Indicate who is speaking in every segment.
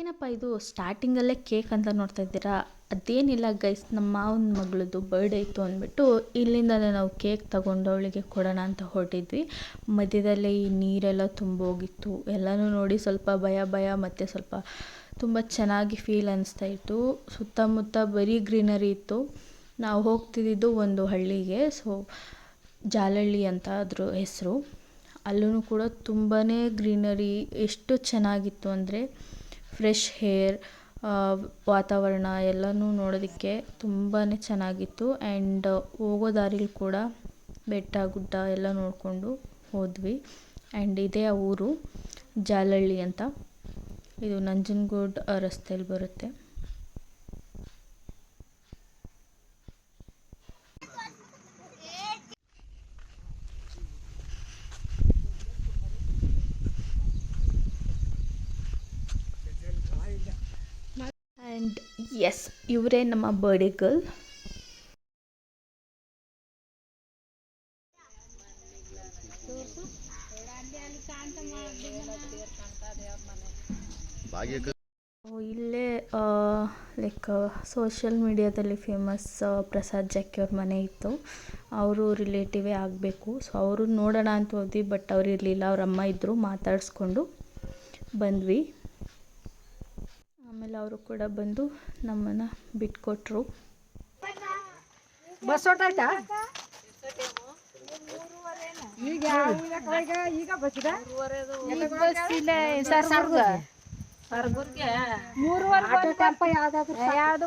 Speaker 1: ಏನಪ್ಪ ಇದು ಸ್ಟಾರ್ಟಿಂಗಲ್ಲೇ ಕೇಕ್ ಅಂತ ನೋಡ್ತಾ ಇದ್ದೀರಾ? ಅದೇನಿಲ್ಲ ಗೈಸ್ ನಮ್ಮ ಮಾವನ ಮಗಳದ್ದು ಬರ್ಡೇ ಇತ್ತು ಅಂದ್ಬಿಟ್ಟು ಇಲ್ಲಿಂದಲೇ ನಾವು ಕೇಕ್ ತಗೊಂಡು ಅವಳಿಗೆ ಕೊಡೋಣ ಅಂತ ಹೊರಟಿದ್ವಿ. ಮಧ್ಯದಲ್ಲೇ ಈ ನೀರೆಲ್ಲ ತುಂಬೋಗಿತ್ತು. ಎಲ್ಲನೂ ನೋಡಿ ಸ್ವಲ್ಪ ಭಯ ಭಯ, ಮತ್ತು ಸ್ವಲ್ಪ ತುಂಬ ಚೆನ್ನಾಗಿ ಫೀಲ್ ಅನ್ನಿಸ್ತಾ ಇತ್ತು. ಸುತ್ತಮುತ್ತ ಬರೀ ಗ್ರೀನರಿ ಇತ್ತು. ನಾವು ಹೋಗ್ತಿದ್ದಿದ್ದು ಒಂದು ಹಳ್ಳಿಗೆ ಸೊ ಜಾಲಹಳ್ಳಿ ಅಂತ ಅದ್ರ ಹೆಸರು. ಅಲ್ಲೂ ಕೂಡ ತುಂಬಾ ಗ್ರೀನರಿ ಎಷ್ಟು ಚೆನ್ನಾಗಿತ್ತು ಅಂದರೆ ಫ್ರೆಶ್ ಹೇರ್ ವಾತಾವರಣ ಎಲ್ಲನೂ ನೋಡೋದಕ್ಕೆ ತುಂಬಾ ಚೆನ್ನಾಗಿತ್ತು. ಆ್ಯಂಡ್ ಹೋಗೋ ದಾರಿಲಿ ಕೂಡ ಬೆಟ್ಟ, ಗುಡ್ಡ ಎಲ್ಲ ನೋಡಿಕೊಂಡು ಹೋದ್ವಿ. ಆ್ಯಂಡ್ ಇದೇ ಆ ಊರು ಜಾಲಹಳ್ಳಿ ಅಂತ. ಇದು ನಂಜನಗೂಡು ರಸ್ತೆಯಲ್ಲಿ ಬರುತ್ತೆ ಆ್ಯಂಡ್ ಎಸ್ ಇವರೇ ನಮ್ಮ ಬರ್ಡೇ ಗರ್ಲ್ ಇಲ್ಲೇ ಲೈಕ್ ಸೋಷಿಯಲ್ ಮೀಡಿಯಾದಲ್ಲಿ ಫೇಮಸ್ ಪ್ರಸಾದ್ ಜಾಕಿ ಅವ್ರ ಮನೆ ಇತ್ತು. ಅವರು ರಿಲೇಟಿವೇ ಆಗಬೇಕು. ಸೊ ಅವರು ನೋಡೋಣ ಅಂತ ಹೋದ್ವಿ ಬಟ್ ಅವ್ರು ಇರಲಿಲ್ಲ. ಅವ್ರ ಅಮ್ಮ ಇದ್ದರು ಮಾತಾಡಿಸ್ಕೊಂಡು ಬಂದ್ವಿ. ಆಮೇಲೆ ಅವರು ಕೂಡ ಬಂದು ನಮ್ಮನ್ನು ಬಿಟ್ಕೊಟ್ರು.
Speaker 2: ಬಸ್ ಹೊಟ್ಟಾಯ್ತಾ ಈಗ ಈಗ ಈಗ ಬಸ್ ಇದೆ? ಮೂರುವರೆ ಯಾವ್ದಾದ್ರು ಯಾವ್ದು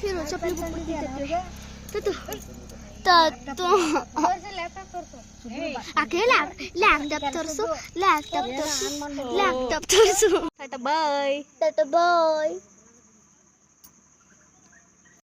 Speaker 3: फिर
Speaker 2: चप्पल को पुटी देते हो
Speaker 3: तो तो
Speaker 2: तो।
Speaker 3: तो आके लैप लैपटॉप तरसो लैपटॉप तरसो लैपटॉप तरसो
Speaker 1: टाटा बाय
Speaker 3: टाटा बाय